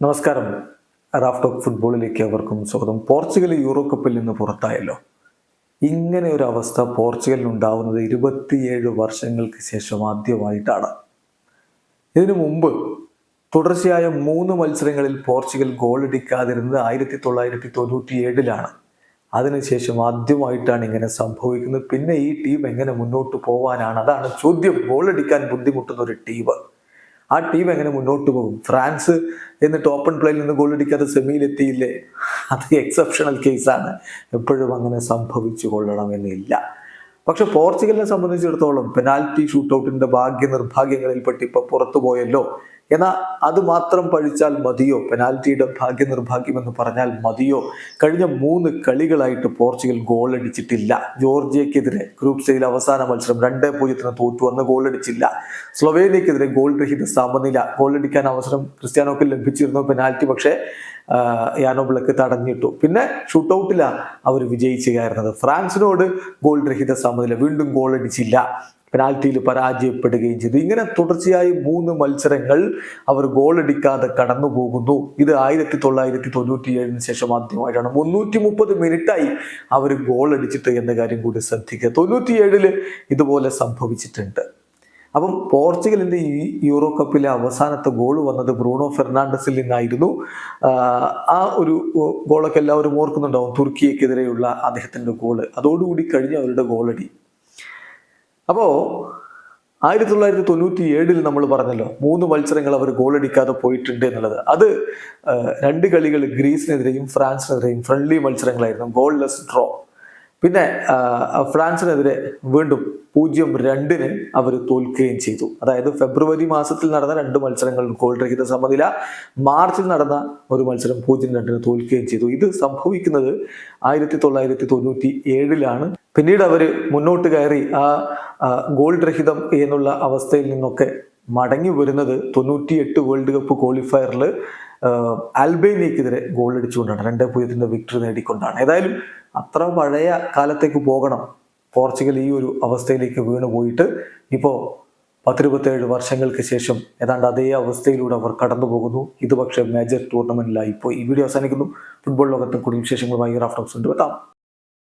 നമസ്കാരം. റാഫ് ഫുട്ബോളിലേക്ക് അവർക്കും സ്വാഗതം. പോർച്ചുഗൽ യൂറോ കപ്പിൽ നിന്ന് പുറത്തായല്ലോ. ഇങ്ങനെ ഒരു അവസ്ഥ പോർച്ചുഗലിൽ ഉണ്ടാവുന്നത് ഇരുപത്തിയേഴ് വർഷങ്ങൾക്ക് ശേഷം ആദ്യമായിട്ടാണ്. ഇതിനു മുമ്പ് തുടർച്ചയായ മൂന്ന് മത്സരങ്ങളിൽ പോർച്ചുഗൽ ഗോളടിക്കാതിരുന്നത് ആയിരത്തി തൊള്ളായിരത്തി തൊണ്ണൂറ്റി ഏഴിലാണ് അതിനുശേഷം ആദ്യമായിട്ടാണ് ഇങ്ങനെ സംഭവിക്കുന്നത്. പിന്നെ ഈ ടീം എങ്ങനെ മുന്നോട്ട് പോവാനാണ്? അതാണ് ചോദ്യം. ഗോളടിക്കാൻ ബുദ്ധിമുട്ടുന്ന ഒരു ടീം. ആ ടീം എങ്ങനെ മുന്നോട്ട് പോകും? ഫ്രാൻസ് എന്നിട്ട് ഓപ്പൺ പ്ലേയിൽ നിന്ന് ഗോൾ അടിക്കാതെ സെമിയിലെത്തിയില്ലേ അത് എക്സെപ്ഷണൽ കേസാണ് എപ്പോഴും അങ്ങനെ സംഭവിച്ചു കൊള്ളണമെന്നില്ല. പക്ഷെ പോർച്ചുഗലിനെ സംബന്ധിച്ചിടത്തോളം പെനാൽറ്റി ഷൂട്ടൗട്ടിന്റെ ഭാഗ്യ നിർഭാഗ്യങ്ങളിൽപ്പെട്ട് ഇപ്പൊ പുറത്തു പോയല്ലോ എന്നാൽ അത് മാത്രം പഴിച്ചാൽ മതിയോ? പെനാൽറ്റിയുടെ ഭാഗ്യ നിർഭാഗ്യം എന്ന് പറഞ്ഞാൽ മതിയോ? കഴിഞ്ഞ മൂന്ന് കളികളായിട്ട് പോർച്ചുഗൽ ഗോൾ അടിച്ചിട്ടില്ല ജോർജിയക്കെതിരെ ഗ്രൂപ്പ് സ്റ്റേജിൽ അവസാന മത്സരം രണ്ടേ പൂജ്യത്തിന് തോറ്റു വന്ന് ഗോൾ അടിച്ചില്ല സ്ലൊവേനിയക്കെതിരെ ഗോൾ രഹിത സമനില. ഗോൾ അടിക്കാൻ അവസരം ക്രിസ്ത്യാനോക്ക് ലഭിച്ചിരുന്നു പെനാൽറ്റി. പക്ഷേ യാനോ ബ്ലക്ക് തടഞ്ഞിട്ടു. പിന്നെ ഷൂട്ടൗട്ടിലാണ് അവർ വിജയിച്ചു കയറുന്നത് ഫ്രാൻസിനോട് ഗോൾ രഹിത സമനില വീണ്ടും ഗോൾ അടിച്ചില്ല. പെനാൽറ്റിയിൽ പരാജയപ്പെടുകയും ചെയ്തു. ഇങ്ങനെ തുടർച്ചയായി മൂന്ന് മത്സരങ്ങൾ അവർ ഗോളടിക്കാതെ കടന്നു പോകുന്നു ഇത് ആയിരത്തി തൊള്ളായിരത്തി തൊണ്ണൂറ്റി ഏഴിന് ശേഷം ആദ്യമായിട്ടാണ്. മുന്നൂറ്റി മുപ്പത് മിനിറ്റായി അവർ ഗോൾ അടിച്ചിട്ട് എന്ന കാര്യം കൂടി ശ്രദ്ധിക്കുക. തൊണ്ണൂറ്റി ഏഴിൽ ഇതുപോലെ സംഭവിച്ചിട്ടുണ്ട്. അപ്പം പോർച്ചുഗലിന്റെ ഈ യൂറോ കപ്പിലെ അവസാനത്തെ ഗോൾ വന്നത് ബ്രൂണോ ഫെർണാണ്ടസിൽ നിന്നായിരുന്നു. ആ ഒരു ഗോളൊക്കെ എല്ലാവരും ഓർക്കുന്നുണ്ടാവും തുർക്കിയക്കെതിരെയുള്ള അദ്ദേഹത്തിന്റെ ഗോൾ അതോടുകൂടി കഴിഞ്ഞ അവരുടെ ഗോളടി അപ്പോൾ ആയിരത്തി തൊള്ളായിരത്തി തൊണ്ണൂറ്റി ഏഴിൽ നമ്മൾ പറഞ്ഞല്ലോ മൂന്ന് മത്സരങ്ങൾ അവർ ഗോളടിക്കാതെ പോയിട്ടുണ്ട് എന്നുള്ളത്. അത് രണ്ട് കളികൾ ഗ്രീസിനെതിരെയും ഫ്രാൻസിനെതിരെയും ഫ്രണ്ട്ലി മത്സരങ്ങളായിരുന്നു. ഗോൾലെസ് ഡ്രോ പിന്നെ ഫ്രാൻസിനെതിരെ വീണ്ടും പൂജ്യം രണ്ടിന് അവർ തോൽക്കുകയും ചെയ്തു. അതായത് ഫെബ്രുവരി മാസത്തിൽ നടന്ന രണ്ട് മത്സരങ്ങൾ ഗോൾ രഹിത സമനില മാർച്ചിൽ നടന്ന ഒരു മത്സരം പൂജ്യം രണ്ടിന് തോൽക്കുകയും ചെയ്തു. ഇത് സംഭവിക്കുന്നത് ആയിരത്തി തൊള്ളായിരത്തി തൊണ്ണൂറ്റി ഏഴിലാണ് പിന്നീട് അവർ മുന്നോട്ട് കയറി ആ ഗോൾ രഹിതം എന്നുള്ള അവസ്ഥയിൽ നിന്നൊക്കെ മടങ്ങി വരുന്നത് തൊണ്ണൂറ്റി എട്ട് വേൾഡ് കപ്പ് ക്വാളിഫയറിൽ അൽബേനിയക്കെതിരെ ഗോൾ അടിച്ചുകൊണ്ടാണ് രണ്ട് പൂജ്യത്തിന്റെ വിക്ടറി നേടിക്കൊണ്ടാണ്. ഏതായാലും അത്ര പഴയ കാലത്തേക്ക് പോകണം. പോർച്ചുഗൽ ഈ ഒരു അവസ്ഥയിലേക്ക് വീണു പോയിട്ട് ഇപ്പോൾ പത്തിരുപത്തേഴ് വർഷങ്ങൾക്ക് ശേഷം ഏതാണ്ട് അതേ അവസ്ഥയിലൂടെ അവർ കടന്നു പോകുന്നു. ഇത് പക്ഷേ മേജർ ടൂർണമെന്റിലായി ഇപ്പോൾ ഈ വീഡിയോ അവസാനിക്കുന്നു. ഫുട്ബോൾ ലോകത്തും കൂടുതൽ വിശേഷങ്ങളുമായി റാഫ്റ്റോക്സ് ഉണ്ട് എത്താം.